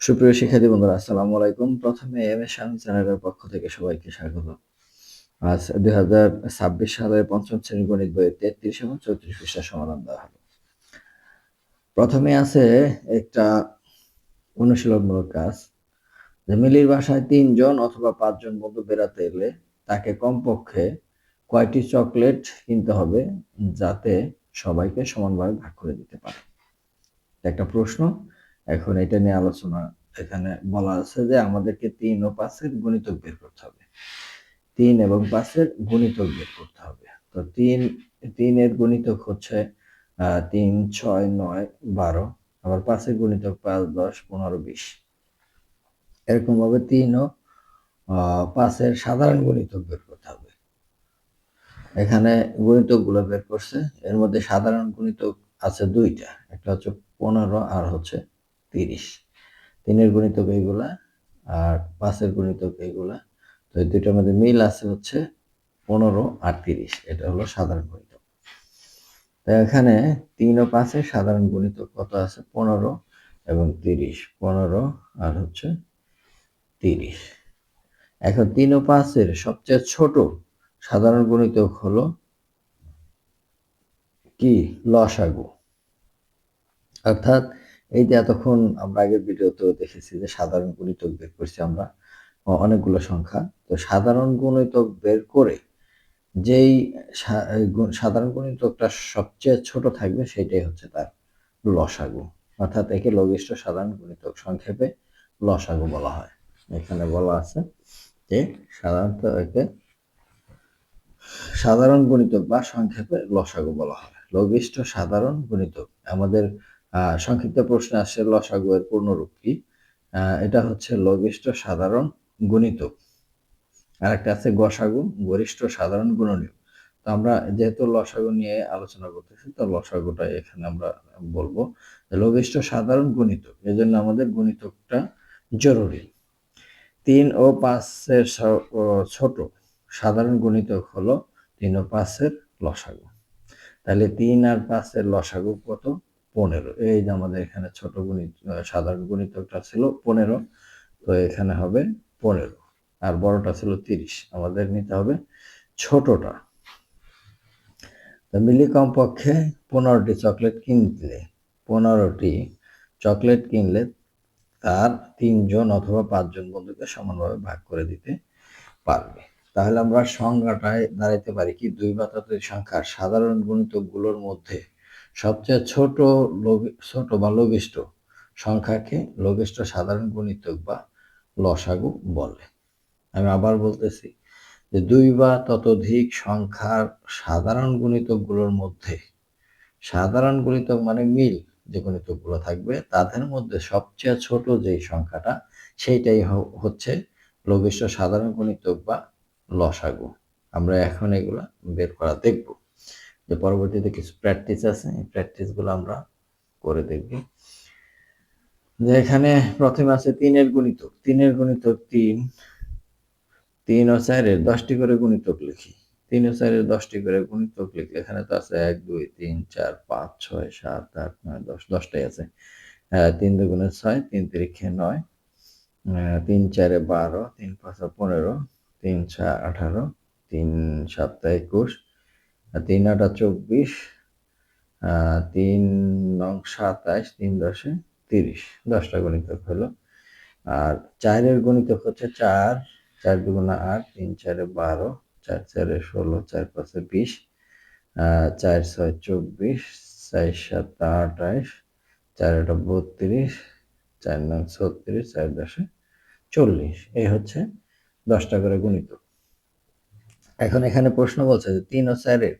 সুপ্রিয় শিক্ষার্থী বন্ধুরা, আসসালামু আলাইকুম। প্রথমে এম এস শামীম চ্যানেলের পক্ষ থেকে সবাইকে স্বাগত। আজ দুই হাজার ছাব্বিশ সালের পঞ্চম শ্রেণি গণিত বইয়ের তেত্রিশ এবং চৌত্রিশ পৃষ্ঠা সমাধান দেওয়া হলো প্রথমে আছে একটা অনুশীলনমূলক কাজ। যে মিলির বাসায় তিনজন অথবা পাঁচজন বন্ধু বেড়াতে এলে তাকে কমপক্ষে কয়টি চকলেট কিনতে হবে যাতে সবাইকে সমানভাবে ভাগ করে দিতে পারে? একটা প্রশ্ন এখন এটা নিয়ে আলোচনা এখানে বলা আছে যে আমাদেরকে তিন ও পাঁচের গণিতক বের করতে হবে। তিন এবং পাঁচের গণিতক বের করতে হবে। তো তিন, তিনের গণিতক হচ্ছে তিন, ছয়, নয়, বারো। আবার পাঁচের গণিতক পাঁচ, দশ, পনেরো, বিশ। এরকম ভাবে তিন ও পাঁচের সাধারণ গণিতক বের করতে হবে। এখানে গণিতকগুলো বের করছে। এর মধ্যে সাধারণ গণিতক আছে দুইটা। একটা হচ্ছে পনেরো আর হচ্ছে তিরিশ। তিনের গণিতক এইগুলা আর পাঁচের গণিতক এইগুলা তো এই দুইটার মধ্যে মিল আছে হচ্ছে পনেরো আর তিরিশ। এটা হলো সাধারণ গণিতক তো এখানে তিন ও পাঁচের সাধারণ গণিতক কত আছে? পনেরো এবং তিরিশ। পনেরো আর হচ্ছে তিরিশ। এখন তিন ও পাঁচের সবচেয়ে ছোট সাধারণ গণিতক হলো কি? লসাগু। অর্থাৎ এই যে এতক্ষণ আমরা আগের ভিডিওতে দেখেছি যে সাধারণ গুণিতক বের করছি আমরা অনেকগুলো সংখ্যা। তো সাধারণ গুণিতক বের করে যেই সাধারণ গুণিতকটা সবচেয়ে ছোট থাকবে সেটাই হচ্ছে তার লসাগু। অর্থাৎ একে লঘিষ্ঠ সাধারণ গুণিতক সংক্ষেপে লসাগু বলা হয়। এখানে বলা আছে যে সাধারণত একে সাধারণ গুণিতক বা সংক্ষেপে লসাগু বলা হয়। লঘিষ্ঠ সাধারণ গুণিতক। আমাদের সংক্ষিপ্ত প্রশ্নে আসছে লসাগু এর পূর্ণরূপ কি? এটা হচ্ছে লঘিষ্ঠ সাধারণ গুণিতক আর একটা আছে গসাগু, গরিষ্ঠ সাধারণ গুণনীয়। তো আমরা যেহেতু লসাগু নিয়ে আলোচনা করতেছি, তো লসাগুটা এখানে আমরা বলব লঘিষ্ঠ সাধারণ গুণিতক এজন্য আমাদের গুণিতকটা জরুরি। তিন ও পাঁচের ছোট সাধারণ গুণিতক হলো তিন ও পাঁচের লসাগু। তাহলে তিন আর পাঁচের লসাগু কত? পনেরো। এই যে আমাদের এখানে ছোট গণিত সাধারণ গণিতটা ছিল পনেরো, তো এখানে হবে পনেরো। আর বড়টা ছিল তিরিশ। আমাদের নিতে হবে ছোটটা। তো মিলি কমপক্ষে পনেরোটি চকলেট কিনলে, পনেরোটি চকলেট কিনলে তার তিনজন অথবা পাঁচজন বন্ধুকে সমানভাবে ভাগ করে দিতে পারবে। তাহলে আমরা সংজ্ঞাটায় দাঁড়াইতে পারি কি? দুই বা ততোধিক সংখ্যার সাধারণ গুণিতকগুলোর মধ্যে সবচেয়ে ছোট ছোট বা লঘিষ্ঠ সংখ্যাকে লঘিষ্ঠ সাধারণ গুণিতক বা লসাগু বলে। আমি আবার বলতেছি যে দুই বা ততোধিক সংখ্যার সাধারণ গুণিতকগুলোর মধ্যে, সাধারণ গুণিতক মানে মিল যে গুণিতকগুলো থাকবে, তাদের মধ্যে সবচেয়ে ছোট যেই সংখ্যাটা, সেইটাই হচ্ছে লঘিষ্ঠ সাধারণ গুণিতক বা লসাগু। আমরা এখন এগুলা বের করা দেখব। যে পরবর্তীতে কিছু প্র্যাকটিস আছে, এই প্র্যাকটিসগুলো আমরা করে দেখব। যে এখানে প্রথমে আছে তিনের গুণিতক। তিনের গুণিতক তিন তিন ও চারের দশটি করে গুণিতক লিখি। তিন ও চারের দশটি করে গুণিতক লিখলে এখানে তো আছে এক, দুই, তিন, চার, পাঁচ, ছয়, সাত, আট, নয়, দশ, দশটাই আছে। তিন দুগুণে ছয়, তিন তিরিখে নয়। তিন চারে বারো, তিন পাঁচ পনেরো, তিন ছয় আঠারো, তিন সাতটা একুশ তিন আটা চব্বিশ তিন নং সাতাইশ তিন দশে তিরিশ। দশটা গণিতক হলো। আর চারের গণিতক হচ্ছে চার চার দুগুণা আট, তিন চারে বারো, চার চারে ষোলো, চার পাঁচে বিশ চার ছয় চব্বিশ, চার সাত আঠাইশ চার আটা বত্রিশ, চার নং ছত্রিশ, চার দশে চল্লিশ। এই হচ্ছে দশটা করে গণিতক। এখন এখানে প্রশ্ন বলছে যে তিন ও চারের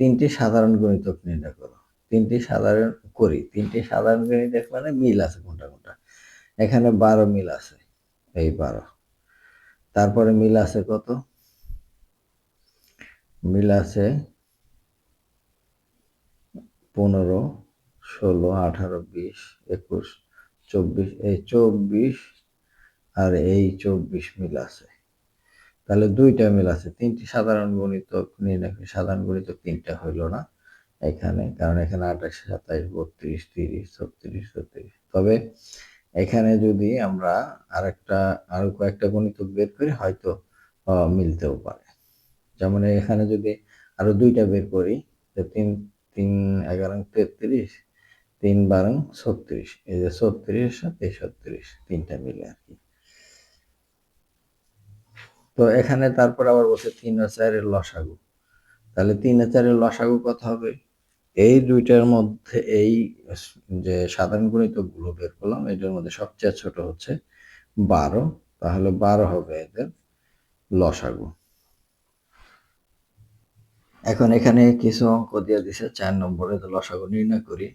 তিনটি সাধারণ গণিতক নির্ণয় করো। তিনটি সাধারণ করি, তিনটি সাধারণ গণিতক মানে মিল আছে কোনটা কোনটা। এখানে বারো মিল আছে, এই বারো। তারপরে মিল আছে কত? মিল আছে পনেরো, ষোলো, আঠারো, বিশ, একুশ, চব্বিশ, এই চব্বিশ আর এই চব্বিশ মিল আছে। তাহলে দুইটা মিল আছে। তিনটি সাধারণ গণিতক নির্ণয় সাধারণ গণিতক তিনটা হইল না এখানে, কারণ এখানে আঠাশ, সাতাশ, বত্রিশ, তিরিশ, ছত্রিশ ছত্রিশ। তবে এখানে যদি আমরা আরেকটা, আরও কয়েকটা গণিতক বের করি, হয়তো মিলতেও পারে। যেমন এখানে যদি আরও দুইটা বের করি তিন তিন, এগারো, তেত্রিশ, তিন, বারং, ছত্রিশ। এই যে ছত্রিশ সাথে ছত্রিশ তিনটা মিলে আর কি। তো এখানে তারপর আবার বলছে তিন ও চারের লসাগু। তাহলে তিন ও চারের লসাগু কত হবে? এই দুইটার মধ্যে এই যে সাধারণ গণিতকগুলো বের করলাম, এটার মধ্যে সবচেয়ে ছোট হচ্ছে বারো। তাহলে বারো হবে এদের লসাগু। এখন এখানে কিছু অঙ্ক দিয়ে দিছে, চার নম্বরে লসাগু নির্ণয় করি।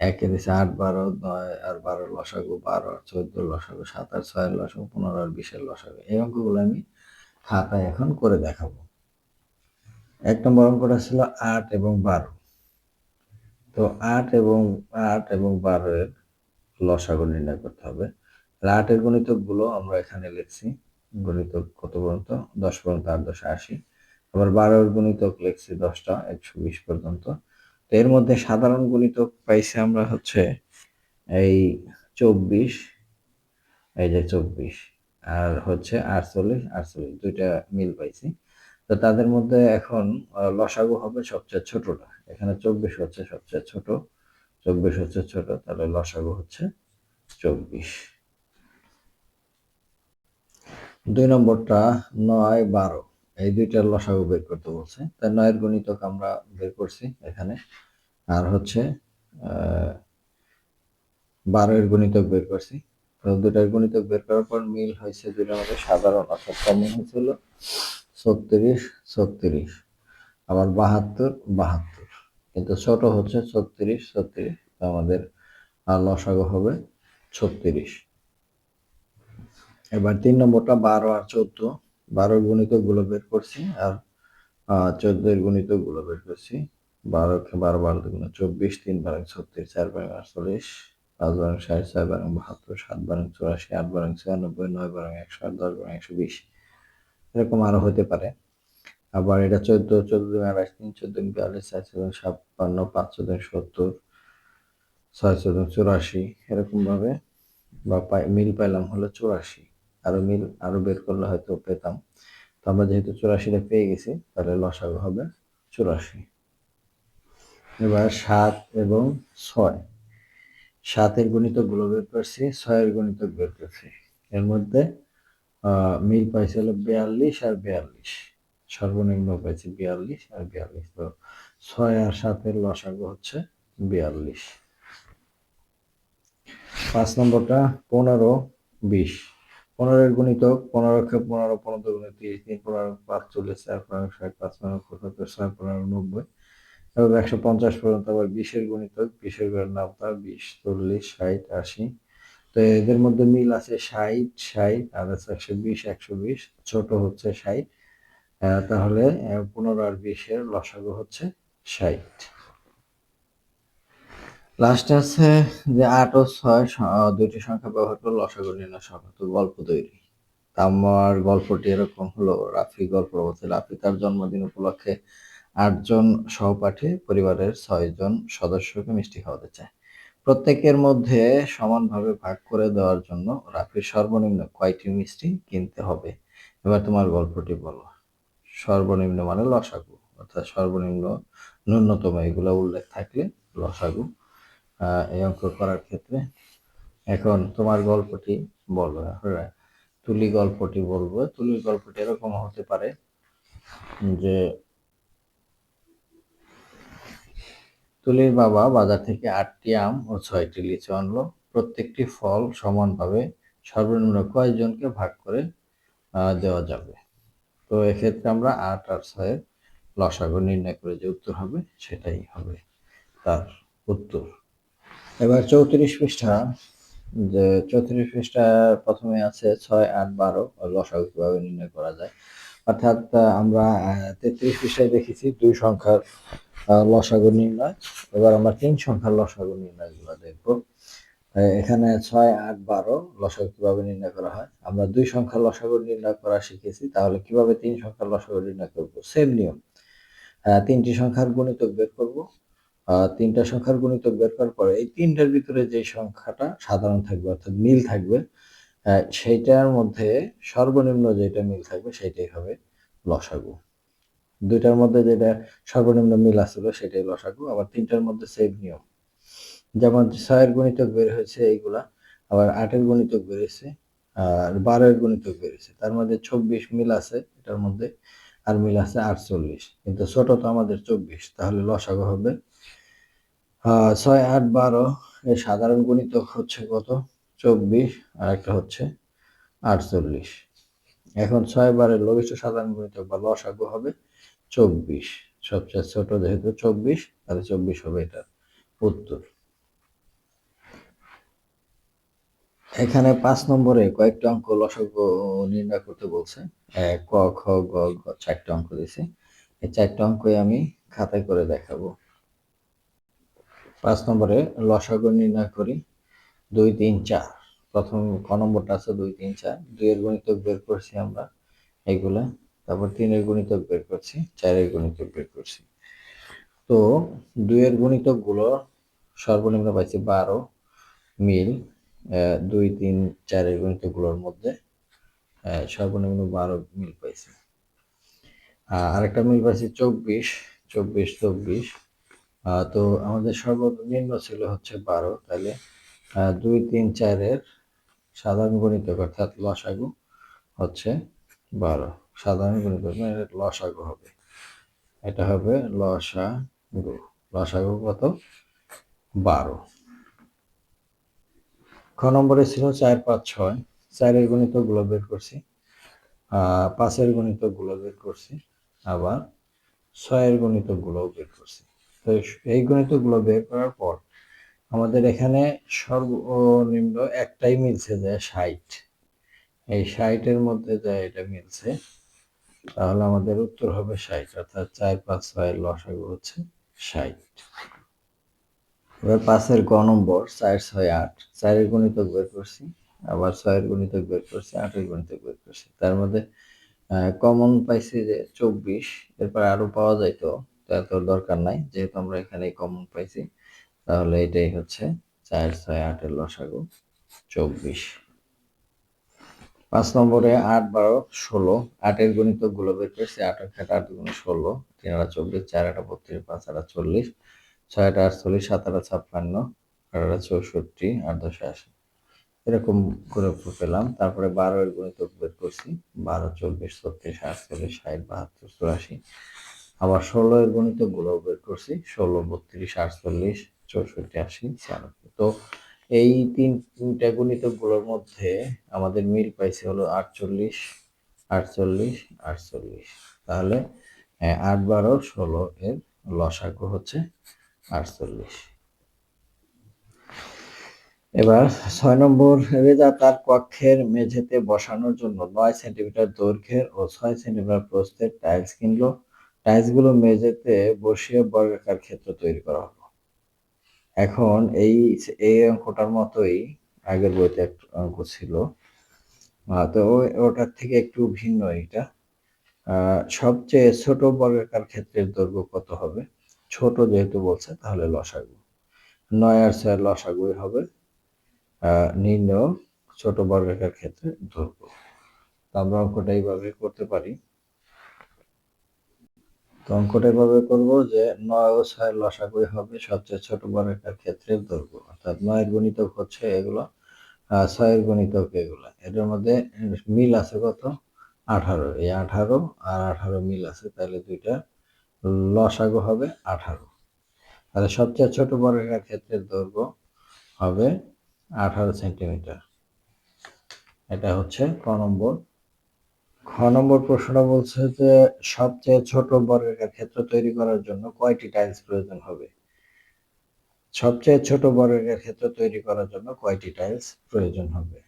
একে দিছে আট, বারো, নয় আর বারো লসাগু বারো, আর চোদ্দ লসাগু সাত, আর ছয়ের লসাগু পনেরো, আর বিশের লসাগু। এই অঙ্কগুলো আমি খাতায় এখন করে দেখাবো। এক নম্বর অঙ্কটা ছিল আট এবং বারো। তো আট এবং আট এবং বারো এর লসাগু নির্ণয় করতে হবে। আটের গণিতকগুলো আমরা এখানে লিখছি। গণিতক কত পর্যন্ত? দশ পর্যন্ত আট দশ আশি। আবার বারোর গণিতক লিখছি দশটা, একশো বিশ পর্যন্ত। তো এর মধ্যে সাধারণ গণিতক পাইছি আমরা হচ্ছে এই চব্বিশ, এই যে চব্বিশ। আর হচ্ছে আটচল্লিশ আটচল্লিশ দুইটা মিল পাইছি। তো তাদের মধ্যে এখন লসাগু হবে সবচেয়ে ছোটটা। এখানে চব্বিশ হচ্ছে সবচেয়ে ছোট। চব্বিশ হচ্ছে ছোট, তাহলে লসাগু হচ্ছে চব্বিশ। দুই নম্বরটা নয় বারো। এই দুইটার লসাগু বের করতে বলছে। তাই নয়ের গণিতক আমরা বের করছি এখানে। আর হচ্ছে আহ বারো এর গণিতক বের করছি। দুটার গণিতক বের করার পর মিল হয়েছে দুটার মধ্যে সাধারণ, অর্থাৎ কমন হয়েছিল ছত্রিশ ছত্রিশ। আবার বাহাত্তর বাহাত্তর। কিন্তু ছোট হচ্ছে ছত্রিশ ছত্রিশ। আমাদের লসাগু হবে ছত্রিশ। এবার তিন নম্বরটা বারো আর চোদ্দ। বারোর গণিতকগুলো বের করছি আর চোদ্দ এর গণিতকগুলো বের করছি। বারো বারো বারো দুগুণ চব্বিশ, তিন বারো ছত্রিশ, চার বারো আটচল্লিশ। পাঁচ বারো ষাট ছয় বারং বাহাত্তর, সাত বারং চুরাশি, আট বারং ছিয়ানব্বই, নয় বারো একশো আট দশ বারং একশো বিশ। এরকম আরও হতে পারে। আবার এটা চোদ্দ চোদ্দ দিন আঠাশ তিন, চোদ্দ বিয়াল্লিশ চার চোদ্দ ছাপ্পান্ন, পাঁচ চোদ্দ সত্তর, ছয় চোদ্দ চুরাশি। এরকম ভাবে বা মিল পাইলাম হলো চুরাশি। আরও মিল, আরও বের করলে হয়তো পেতাম। তো আমরা যেহেতু চুরাশিটা পেয়ে গেছি, তাহলে লসাগু হবে চুরাশি। এবার সাত এবং ছয়। সাতের গণিতকগুলো বের করছি, ছয়ের গণিতক বের করছি। এর মধ্যে মিল পাইছে হলো বিয়াল্লিশ আর বিয়াল্লিশ। সর্বনিম্ন পাইছি বিয়াল্লিশ আর বিয়াল্লিশ। তো ছয় আর সাতের লসাগু হচ্ছে বিয়াল্লিশ। পাঁচ নম্বরটা, পনেরো, বিশ। পনেরোর গণিতক পনেরোকে পনেরো পনেরো গুণে তিরিশ, তিন পনেরো পাঁচ চল্লিশ, চার পনেরো ষাট, পাঁচ পনেরো পঁচাত্তর ছয় পনেরো, নব্বই। একশো পঞ্চাশ পর্যন্ত আবার বিশের গণিতক বিশের গণের নামতা, বিশ, চল্লিশ, ষাট, আশি। তো এদের মধ্যে মিল আছে ষাট ষাট, আর আছে একশো বিশ একশো বিশ, ছোট হচ্ছে ষাট। তাহলে পনেরো আর বিশের লসাগু হচ্ছে ষাট। লাস্টে আছে যে আট ও ছয় দুইটি সংখ্যা ব্যবহার করে লসাগু নির্ণয় সংখ্যা তো গল্প তৈরি। আমার গল্পটি এরকম হলো রাফি গল্প, রাফি তার জন্মদিন উপলক্ষে আটজন সহপাঠী পরিবারের ছয়জন সদস্যকে মিষ্টি খাওয়াতে চায়। প্রত্যেকের মধ্যে সমানভাবে ভাগ করে দেওয়ার জন্য রাফির সর্বনিম্ন কয়টি মিষ্টি কিনতে হবে? এবার তোমার গল্পটি বলো। সর্বনিম্ন মানে লসাগু, অর্থাৎ সর্বনিম্ন ন্যূনতম এগুলো উল্লেখ থাকলে লসাগু এই অঙ্ক করার ক্ষেত্রে। এখন তোমার গল্পটি বলো। তুলি গল্পটি বলব। তুলির গল্পটি এরকম হতে পারে যে তুলির বাবা বাজার থেকে আটটি আম ও ছয়টি লিচু আনলো। প্রত্যেকটি ফল সমানভাবে সর্বনিম্ন কয়েকজনকে ভাগ করে দেওয়া যাবে। তো এক্ষেত্রে আমরা আট আর ছয়ের লসাগু নির্ণয় করে যে উত্তর হবে, সেটাই হবে তার উত্তর। এবার চৌত্রিশ পৃষ্ঠা, যে চৌত্রিশ পৃষ্ঠা প্রথমে আছে ছয়, আট, বারো লসাগু কীভাবে নির্ণয় করা যায়। অর্থাৎ আমরা তেত্রিশ পৃষ্ঠায় দেখেছি দুই সংখ্যার লসাগু নির্ণয়। এবার আমরা তিন সংখ্যার লসাগু নির্ণয়গুলো দেখব। এখানে ছয়, আট, বারো, লসাগু কীভাবে নির্ণয় করা হয়? আমরা দুই সংখ্যার লসাগু নির্ণয় করা শিখেছি, তাহলে কীভাবে তিন সংখ্যার লসাগু নির্ণয় করব? সেম নিয়ম। তিনটি সংখ্যার গণিতক বের করব। তিনটা সংখ্যার গুণিতক বের করার পরে এই তিনটার ভিতরে যে সংখ্যাটা সাধারণ থাকবে, অর্থাৎ মিল থাকবে সেইটার মধ্যে সর্বনিম্ন যেটা মিল থাকবে, সেইটাই হবে লসাগু। দুইটার মধ্যে যেটা সর্বনিম্ন মিল আসলো সেটাই লসাগু আবার তিনটার মধ্যে সেম নিয়ম। যেমন ছয়ের গণিতক বের হয়েছে এইগুলা, আবার আটের গণিতক বেরিয়েছে আর বারোয়ের গণিতক বেরিয়েছে তার মধ্যে চব্বিশ মিল আছে এটার মধ্যে, আর মিল আছে আটচল্লিশ। কিন্তু ছোট তো আমাদের চব্বিশ, তাহলে লসাগু হবে ছয়, আট, বারো, এর সাধারণ গণিতক হচ্ছে কত? চব্বিশ, আর একটা হচ্ছে আটচল্লিশ। এখন ছয়, বারের লঘিষ্ঠ সাধারণ গণিতক বা লসাগু হবে চব্বিশ। সবচেয়ে ছোট যেহেতু চব্বিশ, তাহলে চব্বিশ হবে এটা উত্তর। এখানে পাঁচ নম্বরে কয়েকটা অঙ্ক লসাগু নির্ণয় করতে বলছে। ক, খ, গ ঘ চারটা অঙ্ক দিছে এই চারটা অঙ্কই আমি খাতায় করে দেখাবো। পাঁচ নম্বরে লসাগু নির্ণয় করি। দুই, তিন, চার। প্রথম ক নম্বরটা আছে দুই, তিন, চার। দুইয়ের গণিতক বের করছি আমরা এগুলা। তারপর তিনের গণিতক বের করছি, চারের গণিতক বের করছি। তো দুইয়ের গণিতকগুলো সর্বনিম্ন পাইছি বারো মিল দুই, তিন, চারের গণিতকগুলোর মধ্যে সর্বনিম্ন বারো মিল পাইছি। আরেকটা মিল পাইছি চব্বিশ চব্বিশ চব্বিশ। তো আমাদের সর্বনিম্ন ছিল হচ্ছে বারো তাহলে দুই, তিন, চারের সাধারণ গণিতক অর্থাৎ লসাগু হচ্ছে বারো। সাধারণ গণিতক মানে এটা লসাগু হবে। এটা হবে লসা লসাগু। লসাগু কত? বারো। খ নম্বরে ছিল চার, পাঁচ, ছয়। চারের গণিতকগুলো বের করছি। পাঁচের গণিতকগুলো বের করছি। আবার ছয়ের গণিতক গুলোও বের করছি। তো এই গণিতকগুলো বের করার পর আমাদের এখানে সর্বনিম্ন একটাই মিলছে যে ষাট। এই ষাটের মধ্যে যা এটা মিলছে তাহলে আমাদের উত্তর হবে ষাট, অর্থাৎ চার পাঁচ ছয়ের লসাগু হচ্ছে ষাট। এবার পাঁচের গ নম্বর, চার ছয় আট। চারের গণিতক বের করছি, আবার ছয়ের গণিতক বের করছি, আটের গণিতক বের করছি। তার মধ্যে কমন পাইছি যে চব্বিশ, এরপর আরও পাওয়া যাইতো, তা তোর দরকার নাই। যেহেতু আমরা এখানে কমন পাইছি, তাহলে এটাই হচ্ছে চার ছয় আটের লসাগু, চব্বিশ। পাঁচ নম্বরে আট বারো ষোলো, আটের গণিতকগুলো বের করেছি আট খাটা আট গুণ ষোলো, তিন আটা চব্বিশ, চার আটা বত্রিশ, পাঁচ আটা চল্লিশ, ছয় আটা আটচল্লিশ, সাত আটা ছাপ্পান্ন, আট আটা চৌষট্টি, আট দশ আশি। এরকম করে পেলাম। তারপরে বারো এর গণিতক বের করছি। বারো, চব্বিশ, ছত্রিশ, আটচল্লিশ, ষাট, বাহাত্তর, চুরাশি। আবার ষোলো এর গণিতগুলো বের করছি। ষোলো, বত্রিশ, আটচল্লিশ, চৌষট্টি, আশি, ছিয়ানব্বই। তো এই তিন তিনটা গণিতকগুলোর মধ্যে আমাদের মিল পাইছে হলো আটচল্লিশ আটচল্লিশ আটচল্লিশ। তাহলে আট বারো ষোলো এর লসাগু হচ্ছে আটচল্লিশ। এবার ছয় নম্বর, রেজা তার কক্ষের মেঝেতে বসানোর জন্য নয় সেন্টিমিটার দৈর্ঘ্যের ও ছয় সেন্টিমিটার প্রস্থের টাইলস কিনলো। টাইলসগুলো মেঝেতে বসিয়ে বর্গাকার ক্ষেত্র তৈরি করা হলো। এখন এই এই অঙ্কটার মতোই আগের বইতে একটা অঙ্ক ছিল। তো ওটার থেকে একটু ভিন্ন এটা সবচেয়ে ছোট বর্গাকার ক্ষেত্রের দৈর্ঘ্য কত হবে? ছোট যেহেতু বলছে, তাহলে লসাগু। নয় আর ছয় লসাগুই হবে। নিম্ন ছোট বর্গাকার ক্ষেত্রে দৈর্ঘ্য। আমরা অঙ্কটা এইভাবে করতে পারি। তো অঙ্কটা এভাবে করব যে নয় ও ছয় লসাগুই হবে সবচেয়ে ছোট বর্গাকার ক্ষেত্রের দৈর্ঘ্য। অর্থাৎ নয়ের গণিতক হচ্ছে এগুলো ছয়ের গণিতক এগুলো। এটার মধ্যে মিল আছে কত? আঠারো। এই আঠারো আর আঠারো মিল আছে, তাহলে দুইটা লসাগু হবে আঠারো। তাহলে সবচেয়ে ছোট বর্গাকার ক্ষেত্রের দৈর্ঘ্য হবে আঠারো সেন্টিমিটার। এটা হচ্ছে ক নম্বর খ নম্বর প্রশ্নটা বলছে যে, সবচেয়ে ছোট বর্গাকার ক্ষেত্র তৈরি করার জন্য কয়টি টাইলস প্রয়োজন হবে? সবচেয়ে ছোট বর্গাকার ক্ষেত্র তৈরি করার জন্য কয়টি টাইলস প্রয়োজন হবে?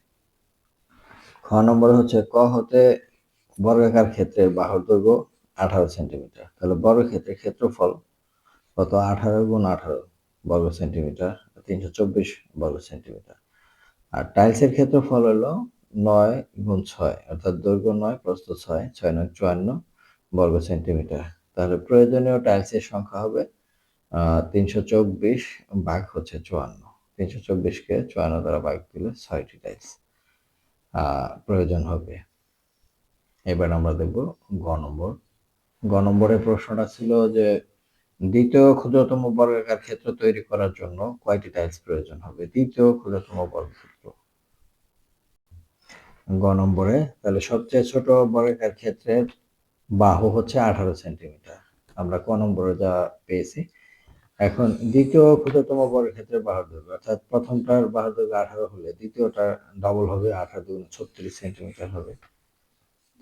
খ নম্বর হচ্ছে, ক হতে বর্গাকার ক্ষেত্রের বাহুর দৈর্ঘ্য আঠারো সেন্টিমিটার তাহলে বর্গক্ষেত্রের ক্ষেত্রফল কত? আঠারো গুণ আঠারো বর্গ সেন্টিমিটার তিনশো চব্বিশ বর্গ সেন্টিমিটার আর টাইলসের ক্ষেত্রফল হলো নয় গুণ ছয়, অর্থাৎ দৈর্ঘ্য নয়, প্রস্থ ছয় ছয় নয় চুয়ান্ন বর্গ সেন্টিমিটার। তাহলে প্রয়োজনীয় টাইলসের সংখ্যা হবে তিনশো চব্বিশ ভাগ হচ্ছে চুয়ান্ন। তিনশো চব্বিশকে চুয়ান্ন দ্বারা ভাগ দিলে ছয়টি টাইলস প্রয়োজন হবে। এবার আমরা দেখব গ নম্বর। গ নম্বরের প্রশ্নটা ছিল যে, দ্বিতীয় ক্ষুদ্রতম বর্গাকার ক্ষেত্র তৈরি করার জন্য কয়টি টাইলস প্রয়োজন হবে? দ্বিতীয় ক্ষুদ্রতম বর্গক্ষেত্র। গ নম্বরে, তাহলে সবচেয়ে ছোট বর্গাকার ক্ষেত্রের বাহু হচ্ছে আঠারো সেন্টিমিটার। আমরা ক নম্বরে যা পেয়েছি। এখন দ্বিতীয় ক্ষুদ্রতম বর্গক্ষেত্রের বাহুর দৈর্ঘ্য, অর্থাৎ প্রথমটার বাহুর দৈর্ঘ্য আঠারো হলে দ্বিতীয়টা ডবল হবে আঠারো দুগুণ ছত্রিশ সেন্টিমিটার হবে।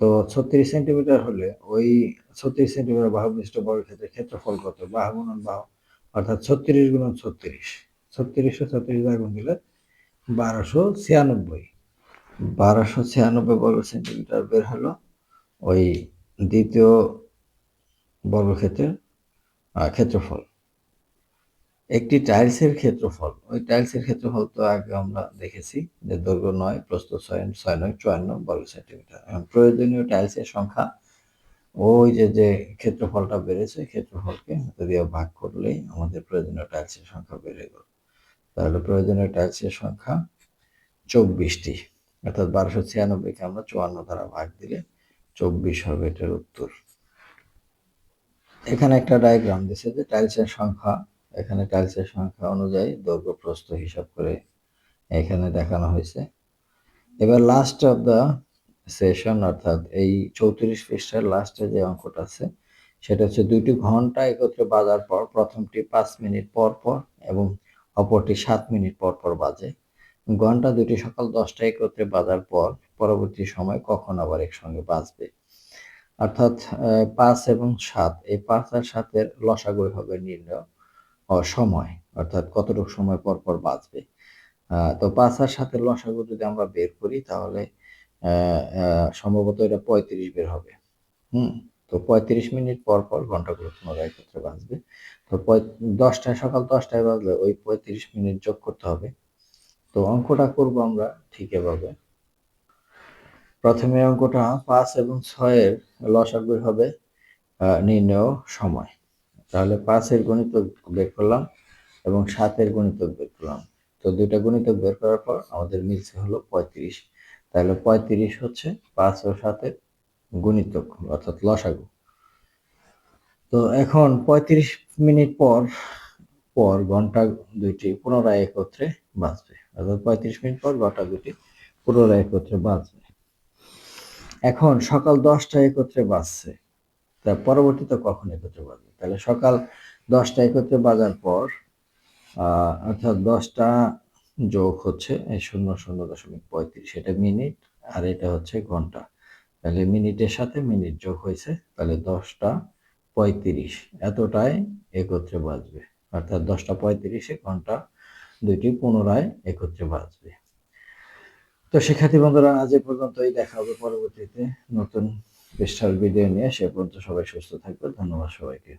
তো ছত্রিশ সেন্টিমিটার হলে ওই ছত্রিশ সেন্টিমিটার বাহু বিশিষ্ট বর্গক্ষেত্রের ক্ষেত্রফল কত? বাহু গুণন বাহু, অর্থাৎ ছত্রিশ গুণন ছত্রিশ। ছত্রিশশো ছত্রিশ দ্বারা গুণ দিলে বারোশো ছিয়ানব্বই। বারোশো ছিয়ানব্বই বর্গ সেন্টিমিটার বের হলো ওই দ্বিতীয় বর্গক্ষেত্রের ক্ষেত্রফল। একটি টাইলসের ক্ষেত্রফল, ওই টাইলসের ক্ষেত্রফল তো আগে আমরা দেখেছি যে দৈর্ঘ্য নয়, প্রস্থ ছয় ছয় নয়, চুয়ান্ন বর্গ সেন্টিমিটার। এখন প্রয়োজনীয় টাইলসের সংখ্যা, ওই যে যে ক্ষেত্রফলটা বেড়েছে, ক্ষেত্রফলকে দিয়ে ভাগ করলেই আমাদের প্রয়োজনীয় টাইলসের সংখ্যা বেড়ে গেল। তাহলে প্রয়োজনীয় টাইলসের সংখ্যা চব্বিশটি। অর্থাৎ বারোশো ছিয়ানব্বইকে আমরা চুয়ান্ন দ্বারা ভাগ দিলে চব্বিশ হবে এটার উত্তর। এখানে একটা ডায়াগ্রাম দিছে যে টাইলসের সংখ্যা, এখানে টাইলসের সংখ্যা অনুযায়ী দৈর্ঘ্য প্রস্থ হিসাব করে এখানে দেখানো হয়েছে। এবার লাস্ট অফ দ্য সেশন অর্থাৎ এই চৌত্রিশ পৃষ্ঠার লাস্টে যে অঙ্কটা আছে, সেটা হচ্ছে দুইটি ঘণ্টা একত্রে বাজার পর প্রথমটি পাঁচ মিনিট পর পর এবং অপরটি সাত মিনিট পর পর বাজে। ঘণ্টা দুটি সকাল দশটা একত্রে বাজার পর পরবর্তী সময় কখন আবার একসঙ্গে বাঁচবে? অর্থাৎ পাঁচ এবং সাত, এই পাঁচ আর সাতের লসাগু হবে নির্ণয় সময়, অর্থাৎ কতটুকু সময় পর পর বাঁচবে? তো পাঁচ আর সাতের লসাগু যদি আমরা বের করি, তাহলে সম্ভবত এটা পঁয়ত্রিশ বের হবে। হুম? তো পঁয়ত্রিশ মিনিট পর পর ঘন্টাগুলো পুনরায় একত্রে বাঁচবে। তো দশটায়, সকাল দশটায় বাজলে ওই পঁয়ত্রিশ মিনিট যোগ করতে হবে। তো অঙ্কটা করব আমরা ঠিক এভাবে। প্রথমে অঙ্কটা পাঁচ এবং ছয়ের লসাগু হবে নির্ণয় সময়। তাহলে পাঁচের গণিতক বের করলাম এবং সাতের গণিতক বের করলাম। তো দুইটা গণিতক বের করার পর আমাদের মিলছে হলো পঁয়ত্রিশ। তাহলে পঁয়ত্রিশ হচ্ছে পাঁচ ও সাতের গণিতক, অর্থাৎ লসাগু। তো এখন পঁয়ত্রিশ মিনিট পর পর ঘণ্টা দুইটি পুনরায় একত্রে বাঁচবে। অর্থাৎ পঁয়ত্রিশ মিনিট পর ঘণ্টা দুইটি পুনরায় একত্রে বাঁচবে এখন সকাল দশটায় একত্রে বাঁচছে তা পরবর্তীতে কখন একত্রে বাজবে? তাহলে সকাল দশটা একত্রে বাজার পর অর্থাৎ দশটা যোগ হচ্ছে শূন্য শূন্য দশমিক পঁয়ত্রিশ, এটা মিনিট, আর এটা হচ্ছে ঘণ্টা। তাহলে মিনিটের সাথে মিনিট যোগ হয়েছে, তাহলে দশটা পঁয়ত্রিশ, এতটাই একত্রে বাজবে। অর্থাৎ দশটা পঁয়ত্রিশে ঘণ্টা দুইটি পুনরায় একত্রে বাঁচবে। তো শিক্ষার্থী বন্ধুরা, আজ এ পর্যন্তই। দেখা হবে পরবর্তীতে নতুন পৃষ্ঠার ভিডিও নিয়ে। সে পর্যন্ত সবাই সুস্থ থাকবে ধন্যবাদ সবাইকে।